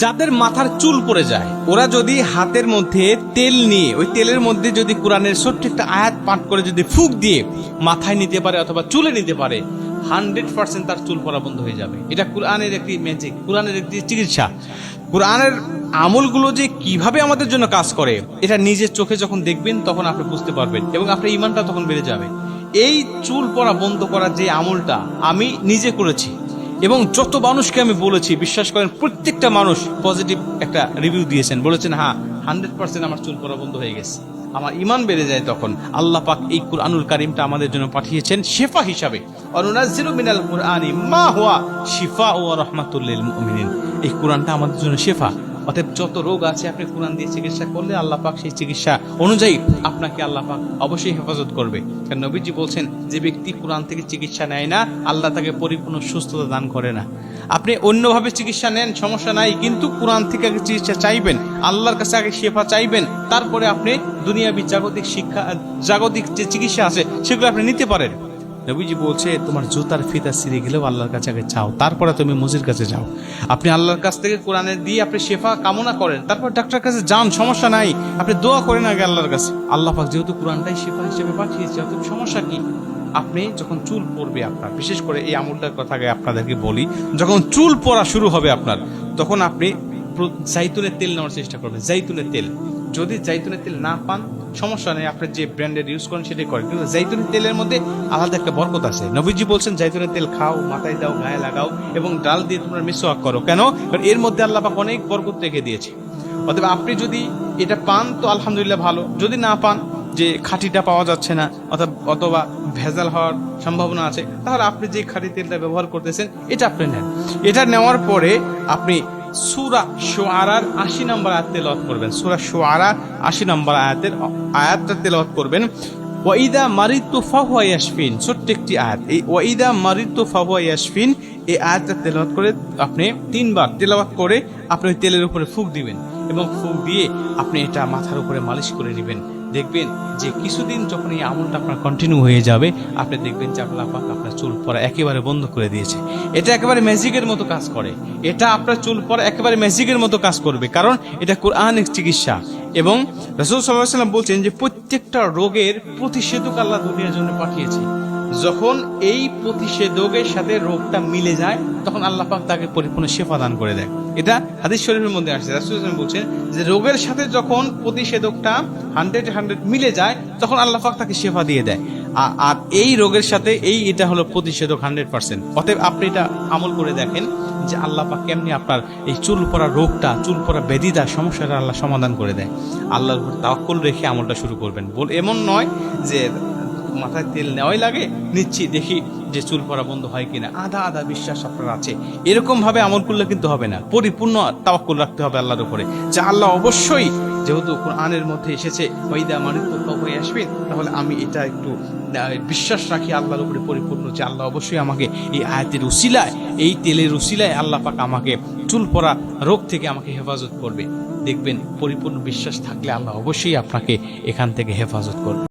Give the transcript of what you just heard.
যাদের মাথার চুল পড়ে যায়, ওরা যদি হাতের মধ্যে তেল নিয়ে, ওই তেলের মধ্যে যদি কোরআনের ছোট্ট একটা আয়াত পাঠ করে যদি ফুক দিয়ে মাথায় নিতে পারে অথবা চুলে নিতে পারে, হান্ড্রেড পার্সেন্ট তার চুল পড়া বন্ধ হয়ে যাবে। এটা কোরআনের একটি ম্যাজিক কোরআনের একটি চিকিৎসা। কোরআনের আমলগুলো যে কীভাবে আমাদের জন্য কাজ করে, এটা নিজের চোখে যখন দেখবেন, তখন আপনি বুঝতে পারবেন এবং আপনার ইমানটা তখন বেড়ে যাবে। এই চুল পড়া বন্ধ করার যে আমলটা আমি নিজে করেছি এবং যত মানুষকে আমি বলেছি, বিশ্বাস করেন, প্রত্যেকটা মানুষ পজিটিভ একটা রিভিউ দিয়েছেন। বলেছেন হ্যাঁ হান্ড্রেড পার্সেন্ট আমার চুল পড়া বন্ধ হয়ে গেছে। আমার ইমান বেড়ে যায় তখন। আল্লাহ পাক এই কুরআনুল কারিমটা আমাদের জন্য পাঠিয়েছেন শেফা হিসাবে। অনুনাজিরু মিনাল কুরআনি মা হুয়া শিফা ও রহমাতুল্লিল মুমিনিন। এই কোরআনটা আমাদের জন্য শেফা। অতএব যত রোগ আছে, আপনি কোরআন দিয়ে চিকিৎসা করলে আল্লাহ পাক সেই চিকিৎসা অনুযায়ী আপনাকে আল্লাহ পাক অবশ্যই হেফাজত করবে। কারণ নবীজি বলছেন, যে ব্যক্তি কোরআন থেকে চিকিৎসা নেয় না, আল্লাহ তাকে পরিপূর্ণ সুস্থতা দান করে না। আপনি অন্যভাবে চিকিৎসা নেন, সমস্যা নাই, কিন্তু কোরআন থেকে আগে চিকিৎসা চাইবেন, আল্লাহর কাছে আগে শেফা চাইবেন, তারপরে আপনি দুনিয়াবি জাগতিক শিক্ষা, জাগতিক যে চিকিৎসা আছে, সেগুলো আপনি নিতে পারেন। নবীজি বলছে, তোমার জুতার ফিতা ছিঁড়ে গেলেও আল্লাহর কাছে আগে চাও তারপরে তুমি মজির কাছে যাও। আপনি আল্লাহর কাছ থেকে কোরআনে দিয়ে আপনি শেফা কামনা করেন, তারপর ডাক্তার কাছে যান, সমস্যা নাই। আপনি দোয়া করেন আগে আল্লাহর কাছে। আল্লাহ পাক যেহেতু কোরআনটাই শেফা হিসেবে পাঠিয়েছে অত সমস্যা কি? আপনি যখন চুল পড়বে আপনার, বিশেষ করে এই আমলটার কথা আগে আপনাদেরকে বলি, যখন চুল পড়া শুরু হবে আপনার, তখন আপনি জাইতুনের তেল নেওয়ার চেষ্টা করবেন জাইতুনের তেল। যদি জাইতুনের তেল না পান, সমস্যা নেই, আপনি যে ব্র্যান্ডের ইউজ করেন সেটাই করেন। কিন্তু জাইতুনের তেলের মধ্যে আলাদা একটা বরকত আছে। নবীজি বলছেন জাইতুনের তেল খাও, মাথায় দাও, গায়ে লাগাও এবং ডাল দিয়ে তোমরা মিসওয়াক করো। কেন? এর মধ্যে আল্লাপাক অনেক বরকত রেখে দিয়েছে। অথবা আপনি যদি এটা পান, তো আলহামদুলিল্লাহ ভালো। যদি না পান, যে খাঁটিটা পাওয়া যাচ্ছে না অথবা অথবা ভেজাল হওয়ার সম্ভাবনা আছে, তাহলে আপনি যে খাঁটি তেলটা ব্যবহার করতেছেন, এটা আপনি নেন। এটা নেওয়ার পরে আপনি সুরা শোয়ারার আশি নম্বর আয়াত তেলাওয়াত করবেন। সুরা শোয়ারা আশি নম্বর আয়াতের আয়াতটা তেলাওয়াত করবেন। ওয়াইদা মারিতু ফাহুয়া ইয়াসফিন ছোট্ট একটি আয়াত। এই ওয়াইদা মারিতু ফাহুয়া ইয়াসফিন এই আয়াতটা তেলাওয়াত করে আপনি তিনবার তেলাওয়াত করে আপনি তেলের উপরে ফুক দিবেন এবং ফুক দিয়ে আপনি এটা মাথার উপরে মালিশ করে নেবেন। দেখবেন যে কিছুদিন যখন এই আমলটা আপনার কন্টিনিউ হয়ে যাবে, আপনি দেখবেন যে আপনার পাক আপনার চুল পরা একেবারে বন্ধ করে দিয়েছে। এটা একেবারে ম্যাজিকের মতো কাজ করে। এটা আপনার চুল পরা একেবারে ম্যাজিকের মতো কাজ করবে। কারণ এটা কোরআনিক চিকিৎসা। এবং রসুল সাল্লাহ সাল্লাম বলছেন যে প্রত্যেকটা রোগের প্রতিষেধক আল্লাহ দুনিয়ার জন্য পাঠিয়েছে। যখন এই প্রতিষেধকের সাথে রোগটা মিলে যায়, তখন আল্লাহ পাক তাকে পরিপূর্ণ শেফা দান করে দেয়। এটা হাদিস শরীফের মধ্যে আসছে। রাসূল বলছেন যে রোগের সাথে যখন প্রতিষেধকটা হান্ড্রেড হান্ড্রেড মিলে যায়, তখন আল্লাহ পাক তাকে শেফা দিয়ে দেয়। আর এই রোগের সাথে এই এটা হলো প্রতিষেধক হান্ড্রেড পার্সেন্ট অতএব আপনি এটা আমল করে দেখেন যে আল্লাহ পাক কেমনি আপনার এই চুল পড়া রোগটা, চুল পড়া ব্যাধিটা সমস্যাটা আল্লাহ সমাধান করে দেয়। আল্লাহর উপর রেখে আমলটা শুরু করবেন। বল এমন নয় যে মাথায় তেল নেওয়াই লাগে নিচ্ছি দেখি যে চুল পড়া বন্ধ হয় কিনা। আধা আধা বিশ্বাস আপনার আছে। এরকম ভাবে আমল করলে কিন্তু হবে না। পরিপূর্ণ তাওয়াক্কুল রাখতে হবে আল্লাহর উপরে। যে আল্লাহ অবশ্যই, যেহেতু কোরআনের মধ্যে এসেছে ওইদা মানিত্য হয়ে আসবে, তাহলে আমি এটা একটু বিশ্বাস রাখি আল্লাহর উপরে পরিপূর্ণ যে আল্লাহ অবশ্যই আমাকে এই আয়াতের উসিলায়, এই তেলের উসিলায় আল্লাহ পাক আমাকে চুল পড়া রোগ থেকে আমাকে হেফাজত করবে। দেখবেন পরিপূর্ণ বিশ্বাস থাকলে আল্লাহ অবশ্যই আপনাকে এখান থেকে হেফাজত করবে।